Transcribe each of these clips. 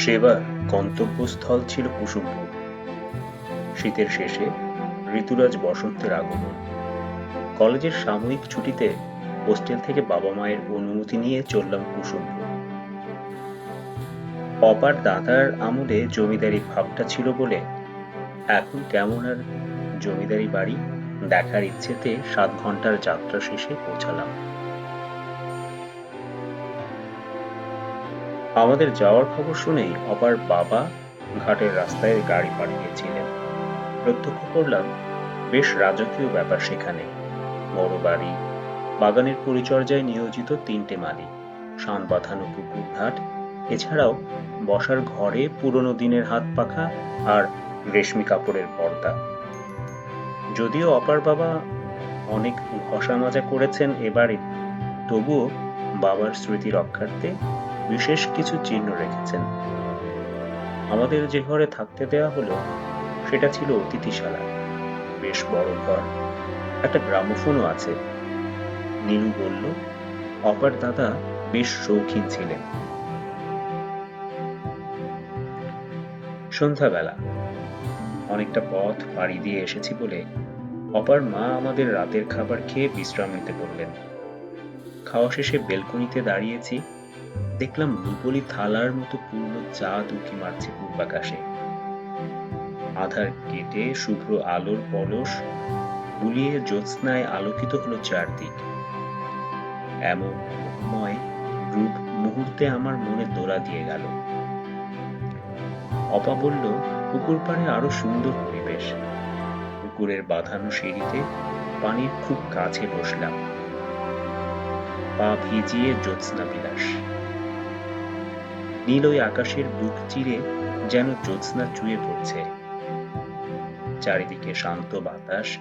সেবার গন্তব্যস্থল ছিল কুসুমপুর। শীতের শেষে ঋতুরাজ বসন্তের আগমন। কলেজের সাময়িক ছুটিতে হোস্টেল থেকে বাবা মায়ের অনুমতি নিয়ে চললাম কুসুমপুর। অপার দাদার আমলে জমিদারি ভাবটা ছিল বলে এখন কেমন আর জমিদারি বাড়ি দেখার ইচ্ছেতে সাত ঘণ্টার যাত্রা শেষে পৌঁছালাম। আমাদের যাওয়ার খবর শুনেই অপার বাবা ঘাটের রাস্তায় গাড়ি পাঠিয়েছিলেন। প্রত্যক্ষ করলাম, বেশ রাজকীয় ব্যাপার সেখানে। বড় বাড়ি, বাগানের পরিচর্যায় নিয়োজিত তিনটে মালি শান বাঁধানো পুকুর ঘাট, এছাড়াও বসার ঘরে পুরনো দিনের হাত পাখা আর রেশমি কাপড়ের পর্দা। যদিও অপার বাবা অনেক ঘষা মাজা করেছেন এবারে, তবুও বাবার স্মৃতি রক্ষার্থে বিশেষ কিছু চিহ্ন রেখেছেন। আমাদের যে ঘরে থাকতে দেওয়া হলো, সেটা ছিল অতিথিশালা। বেশ বড় ঘর। একটা গ্রামোফোনও আছে। নীলু বলল, অপার দাদা বেশ শৌখিন ছিলেন। সন্ধ্যাবেলা। অনেকটা পথ পাড়ি দিয়ে এসেছি বলে অপার মা আমাদের রাতের খাবার খেয়ে বিশ্রাম নিতে বললেন। খাওয়া শেষে বেলকনিতে দাঁড়িয়েছি। দেখলাম রুপলি থালার মতো পূর্ণ চাঁদ উঁকি মারছে পূর্বাকাশে আধার কেটে শুভ্র আলোর পলস বুলিয়ে জ্যোৎস্নায় আলোকিত হলো চারদিক। এমন মোহময় রূপ মুহূর্তে আমার মনে দোলা দিয়ে গেল। অপা বলল, পুকুর পাড়ে আরও সুন্দর পরিবেশ। পুকুরের বাঁধানো সিঁড়িতে পানির খুব কাছে বসলাম। পা ভিজিয়ে জ্যোৎস্না বিলাস নীল ওই আকাশের বুক চিরে যেন জ্যোৎস্না চুয়ে পড়ছে। চারিদিকে শান্ত বাতাস,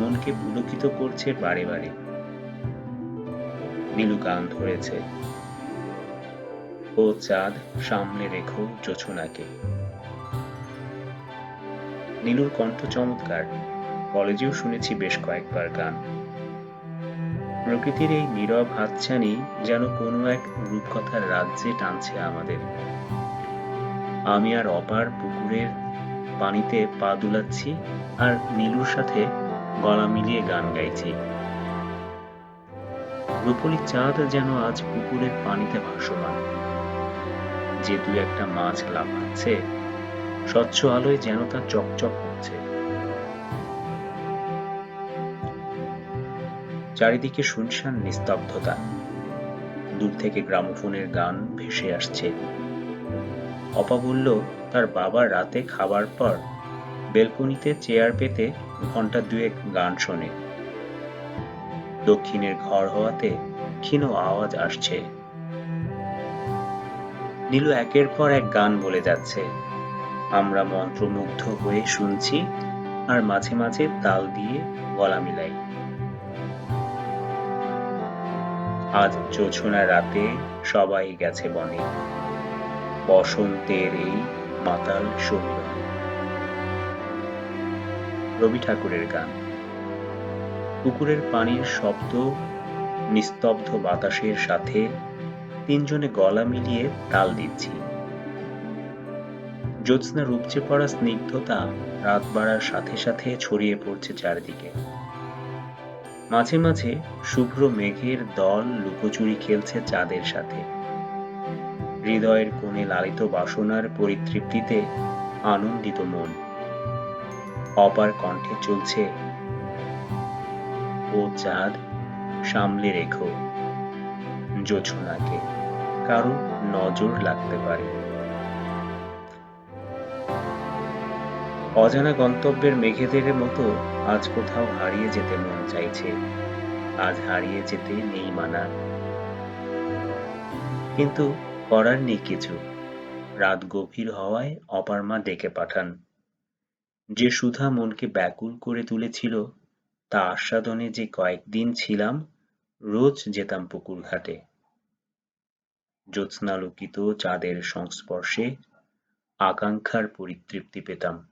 মনকে পুলকিত করছে বারে বারে। নীলু গান ধরেছে। ও চাঁদ সামনে রেখো জোছনাকে নীলুর কণ্ঠ চমৎকার। কলেজেও শুনেছি বেশ কয়েকবার গান। প্রকৃতির এই নীরব হাতছানি যেন কোনো এক রূপকথার রাজ্যে টানছে আমাদের। আমি আর অপার পুকুরের পানিতে পা দুলাচ্ছি আর নীলুর সাথে গলা মিলিয়ে গান গাইছি। রূপলি চাঁদ যেন আজ পুকুরের পানিতে ভাসমান। যে দু একটা মাছ লাফাচ্ছে, স্বচ্ছ আলোয় যেন তা চকচক করছে। চারিদিকে শুনশান নিস্তব্ধতা। দূর থেকে গ্রামোফোনের গান ভেসে আসছে। অপা বলল, তার বাবা রাতে খাবার পর বেলকনিতে চেয়ার পেতে ঘণ্টা দুয়েক গান শোনে। দক্ষিণের ঘর হওয়াতে ক্ষীণ আওয়াজ আসছে। নীলু একের পর এক গান বলে যাচ্ছে। আমরা মন্ত্রমুগ্ধ হয়ে শুনছি আর মাঝে মাঝে তাল দিয়ে গলা মিলাই। আজ জোছনা রাতে সবাই গেছে বনে। বসন্তের এই মাতাল সমীরণ রবি ঠাকুরের গান। পুকুরের পানির শব্দ, নিস্তব্ধ বাতাসের সাথে তিনজনে গলা মিলিয়ে তাল দিচ্ছি। জ্যোৎস্না রূপচে পড়া স্নিগ্ধতা রাত বাড়ার সাথে সাথে ছড়িয়ে পড়ছে চারিদিকে। মাঝে মাঝে শুভ্র মেঘের দল লুকোচুরি খেলছে চাঁদের সাথে। হৃদয়ের কোণে লালিত বাসনার পরিতৃপ্তিতে আনন্দিত মন। অপার কণ্ঠে চলছে, ও চাঁদ, সামলে রেখো। জোছনাকে কারও নজর লাগতে পারে। অজানা গন্তব্যের মেঘেদের মতো আজ কোথাও হারিয়ে যেতে মন চাইছে। আজ হারিয়ে যেতে নেই মানা। কিন্তু করার নেই কিছু। রাত গভীর হওয়ায় অপার মা ডেকে পাঠান। যে সুধা মনকে ব্যাকুল করে তুলেছিল, তা আস্বাদনে যে কয়েকদিন ছিলাম, রোজ যেতাম পুকুর ঘাটে। জ্যোৎস্নালোকিত চাঁদের সংস্পর্শে আকাঙ্ক্ষার পরিতৃপ্তি পেতাম।